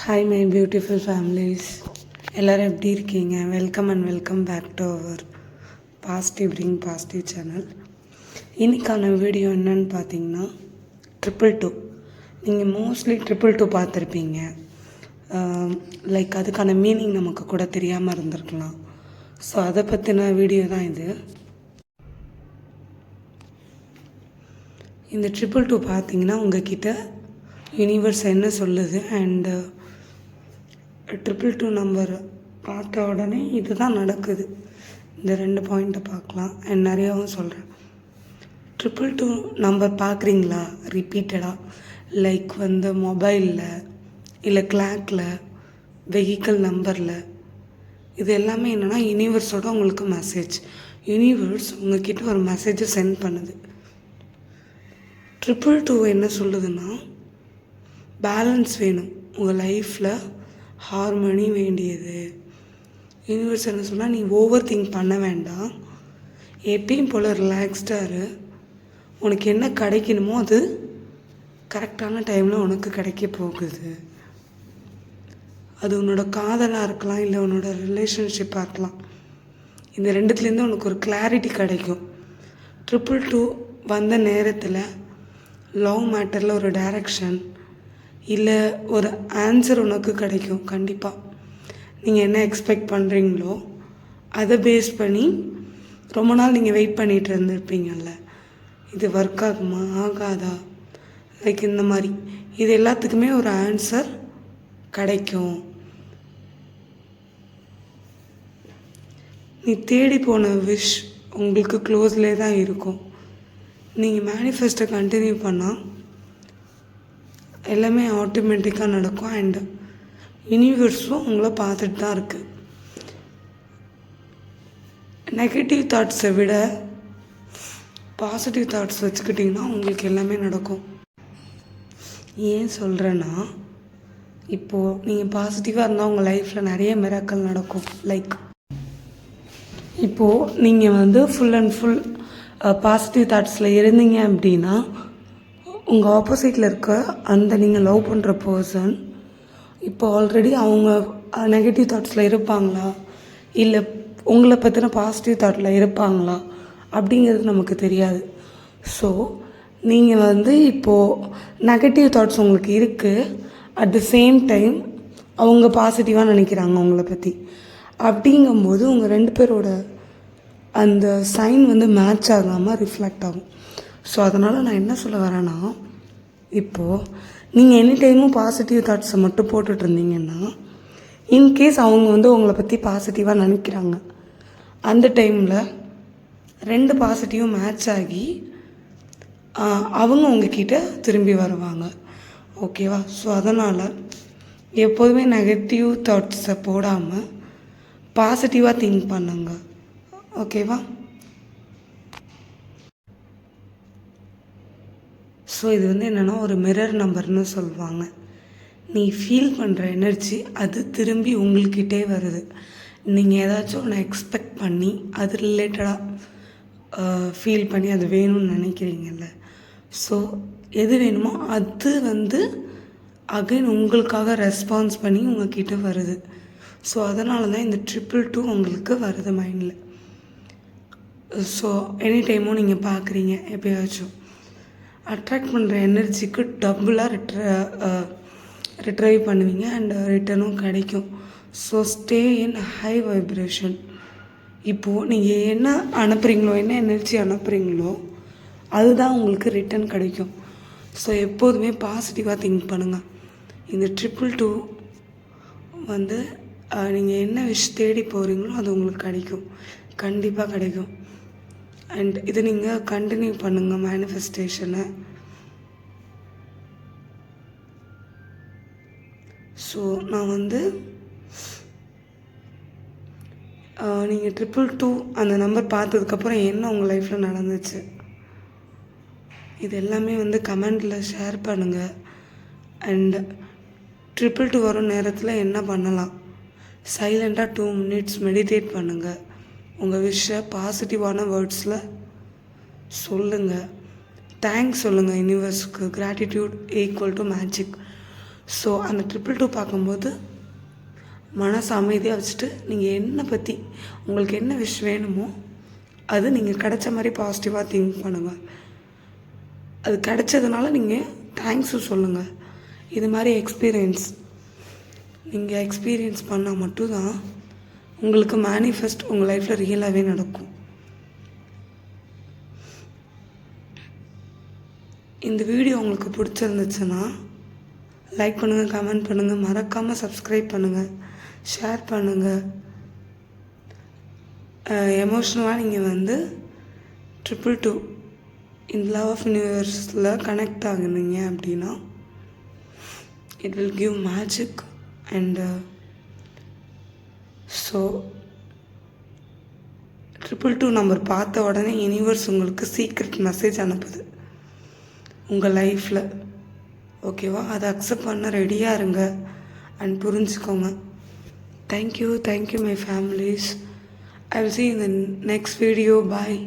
Hi my beautiful families எல்லோரும் எப்படி இருக்கீங்க? Welcome and welcome back to our positive ring positive channel இன்றைக்கான video என்னன்னு பார்த்தீங்கன்னா ட்ரிபிள் டூ நீங்கள் மோஸ்ட்லி ட்ரிபிள் டூ பார்த்துருப்பீங்க. லைக் அதுக்கான மீனிங் நமக்கு கூட தெரியாமல் இருந்திருக்கலாம். ஸோ அதை பற்றின வீடியோ தான் இது. இந்த ட்ரிபிள் டூ பார்த்தீங்கன்னா உங்ககிட்ட யூனிவர்ஸ் என்ன சொல்லுது அண்டு ட்ரிபிள் டூ நம்பர் பார்த்த உடனே இதுதான் நடக்குது. இந்த ரெண்டு பாயிண்ட்டை பார்க்கலாம். அண்ட் நிறையாவும் சொல்கிறேன் ட்ரிபிள் டூ நம்பர் பார்க்குறீங்களா? ரிப்பீட்டடாக லைக் வந்து மொபைலில் இல்லை கிளாக்கில் வெஹிக்கிள் நம்பரில் இது எல்லாமே என்னென்னா யூனிவர்ஸோட உங்களுக்கு மெசேஜ் யூனிவர்ஸ் உங்ககிட்ட ஒரு மெசேஜை சென்ட் பண்ணுது. ட்ரிபிள் டூ என்ன சொல்லுதுன்னா பேலன்ஸ் வேணும். உங்கள் லைஃப்பில் ஹார்மனி வேண்டியது. யூனிவர்ஸ் என்ன சொன்னால் நீ ஓவர் திங்க் பண்ண வேண்டாம். எப்பயும் போல் ரிலாக்ஸ்டாக இரு. உனக்கு என்ன கிடைக்கணுமோ அது கரெக்டான டைமில் உனக்கு கிடைக்க போகுது. அது உன்னோட காதலாக இருக்கலாம் இல்லை உன்னோட ரிலேஷன்ஷிப்பாக இருக்கலாம். இந்த ரெண்டுத்துலேருந்து உனக்கு ஒரு கிளாரிட்டி கிடைக்கும். ட்ரிபிள் டூ வந்த நேரத்தில் லவ் மேட்டரில் ஒரு டைரக்ஷன் இல்லை ஒரு ஆன்சர் உனக்கு கிடைக்கும் கண்டிப்பாக நீங்கள் என்ன எக்ஸ்பெக்ட் பண்ணுறீங்களோ அதை பேஸ் பண்ணி ரொம்ப நாள் நீங்கள் வெயிட் பண்ணிகிட்டு இருந்திருப்பீங்கல்ல. இது ஒர்க் ஆகுமா ஆகாதா? லைக் இந்த மாதிரி. இது எல்லாத்துக்குமே ஒரு ஆன்சர் கிடைக்கும். நீ தேடி போன விஷ் உங்களுக்கு க்ளோஸ்லே தான் இருக்கும். நீங்கள் மேனிஃபெஸ்ட்டை கண்டினியூ பண்ணால் எல்லாமே ஆட்டோமேட்டிக்காக நடக்கும். அண்டு யூனிவர்ஸும் உங்களை பார்த்துட்டு தான் இருக்குது நெகட்டிவ் தாட்ஸை விட பாசிட்டிவ் தாட்ஸ் வச்சுக்கிட்டிங்கன்னா உங்களுக்கு எல்லாமே நடக்கும். ஏன் சொல்கிறேன்னா இப்போது நீங்கள் பாசிட்டிவாக இருந்தால் உங்கள் லைஃப்பில் நிறைய மிராக்கள் நடக்கும். லைக் இப்போது நீங்கள் வந்து ஃபுல் அண்ட் ஃபுல் பாசிட்டிவ் தாட்ஸில் இருந்தீங்க அப்படின்னா உங்கள் ஆப்போசிட்டில் இருக்க அந்த நீங்கள் லவ் பண்ணுற பர்சன் இப்போ ஆல்ரெடி அவங்க நெகட்டிவ் தாட்ஸில் இருப்பாங்களா? இல்லை உங்களை பற்றின பாசிட்டிவ் தாட்டில் இருப்பாங்களா? அப்படிங்கிறது நமக்கு தெரியாது. ஸோ நீங்கள் வந்து இப்போது நெகட்டிவ் தாட்ஸ் உங்களுக்கு இருக்குது அட் த சேம் டைம் அவங்க பாசிட்டிவாக நினைக்கிறாங்க உங்களை பற்றி அப்படிங்கும்போது உங்கள் ரெண்டு பேரோட அந்த சைன் வந்து மேட்ச் ஆகாமல் ரிஃப்ளெக்ட் ஆகும். ஸோ அதனால் நான் என்ன சொல்ல வரேன்னா இப்போது நீங்கள் எனி டைமும் பாசிட்டிவ் தாட்ஸை மட்டும் போட்டுட்டு இருந்தீங்கன்னா இன்கேஸ் அவங்க வந்து உங்களை பற்றி பாசிட்டிவாக நினைக்கிறாங்க. அந்த டைமில் ரெண்டு பாசிட்டிவும் மேட்ச் ஆகி அவங்க உங்ககிட்ட திரும்பி வருவாங்க. ஓகேவா ஸோ அதனால் எப்போதுமே நெகட்டிவ் தாட்ஸை போடாமல் பாசிட்டிவாக திங்க் பண்ணுங்க. ஓகேவா ஸோ இது வந்து என்னென்னா ஒரு மிரர் நம்பர்னு சொல்லுவாங்க. நீ ஃபீல் பண்ணுற எனர்ஜி அது திரும்பி உங்கள்கிட்டே வருது. நீங்கள் ஏதாச்சும் ஒன்று எக்ஸ்பெக்ட் பண்ணி அது ரிலேட்டடாக ஃபீல் பண்ணி அது வேணும்னு நினைக்கிறீங்கல்ல. ஸோ எது வேணுமோ அது வந்து அகைன் உங்களுக்காக ரெஸ்பான்ஸ் பண்ணி உங்ககிட்ட வருது. ஸோ அதனால தான் இந்த ட்ரிப்பிள் டூ உங்களுக்கு வருது மைண்டில் ஸோ எனி டைமும் நீங்கள் பார்க்குறீங்க எப்போயாச்சும். அட்ராக்ட் பண்ணுற எனர்ஜிக்கு டபுளாக ரிட்ர ரிட்ரைவ் பண்ணுவீங்க அண்ட் ரிட்டர்னும் கிடைக்கும். So stay in high vibration இப்போது நீங்கள் என்ன அனுப்புகிறீங்களோ என்ன எனர்ஜி அனுப்புகிறீங்களோ அதுதான் உங்களுக்கு ரிட்டர்ன் கிடைக்கும். ஸோ எப்போதுமே பாசிட்டிவாக திங்க் பண்ணுங்கள் இந்த ட்ரிபிள் டூ வந்து நீங்கள் என்ன விஷ் தேடி போகிறீங்களோ அது உங்களுக்கு கிடைக்கும். கண்டிப்பாக கிடைக்கும். அண்ட் இதை நீங்கள் கண்டினியூ பண்ணுங்கள் மேனிஃபெஸ்டேஷனை ஸோ நான் வந்து நீங்கள் ட்ரிபிள் டூ அந்த நம்பர் பார்த்ததுக்கப்புறம் என்ன உங்கள் லைஃப்பில் நடந்துச்சு? இது எல்லாமே வந்து கமெண்டில் ஷேர் பண்ணுங்கள் அண்ட் ட்ரிபிள் டூ வரும் நேரத்தில் என்ன பண்ணலாம்? சைலண்ட்டாக டூ மினிட்ஸ் மெடிடேட் பண்ணுங்கள் உங்கள் விஷய பாசிட்டிவான வேர்ட்ஸில் சொல்லுங்கள் தேங்க்ஸ் சொல்லுங்கள் யூனிவர்ஸ்க்கு gratitude equal to magic so அந்த ட்ரிபிள் டூ பார்க்கும்போது மனசு அமைதியாக வச்சுட்டு நீங்கள் என்ன பற்றி உங்களுக்கு என்ன விஷ் வேணுமோ அது நீங்கள் கிடைச்ச மாதிரி பாசிட்டிவாக திங்க் பண்ணுங்கள் அது கிடைச்சதுனால நீங்கள் தேங்க்ஸும் சொல்லுங்கள் இது மாதிரி எக்ஸ்பீரியன்ஸ் நீங்கள் எக்ஸ்பீரியன்ஸ் பண்ணால் மட்டும்தான் உங்களுக்கு மேனிஃபெஸ்ட் உங்கள் லைஃப்பில் ரியலாகவே நடக்கும். இந்த வீடியோ உங்களுக்கு பிடிச்சிருந்துச்சுன்னா லைக் பண்ணுங்கள் கமெண்ட் பண்ணுங்கள் மறக்காமல் சப்ஸ்கிரைப் பண்ணுங்கள் ஷேர் பண்ணுங்கள் எமோஷ்னலாக நீங்கள் வந்து ட்ரிபிள் டூ இந்த லவ் ஆஃப் யூனிவர்ஸில் கனெக்ட் ஆகுனீங்க அப்படின்னா it will give magic and so triple two number பார்த்த உடனே யூனிவர்ஸ் உங்களுக்கு சீக்ரெட் மெசேஜ் அனுப்புது. உங்கள் லைஃப்பில் ஓகேவா அதை அக்செப்ட் பண்ண ரெடியாக இருங்க. அண்ட் புரிஞ்சுக்கோங்க. Thank you thank you my families I will see in the next video bye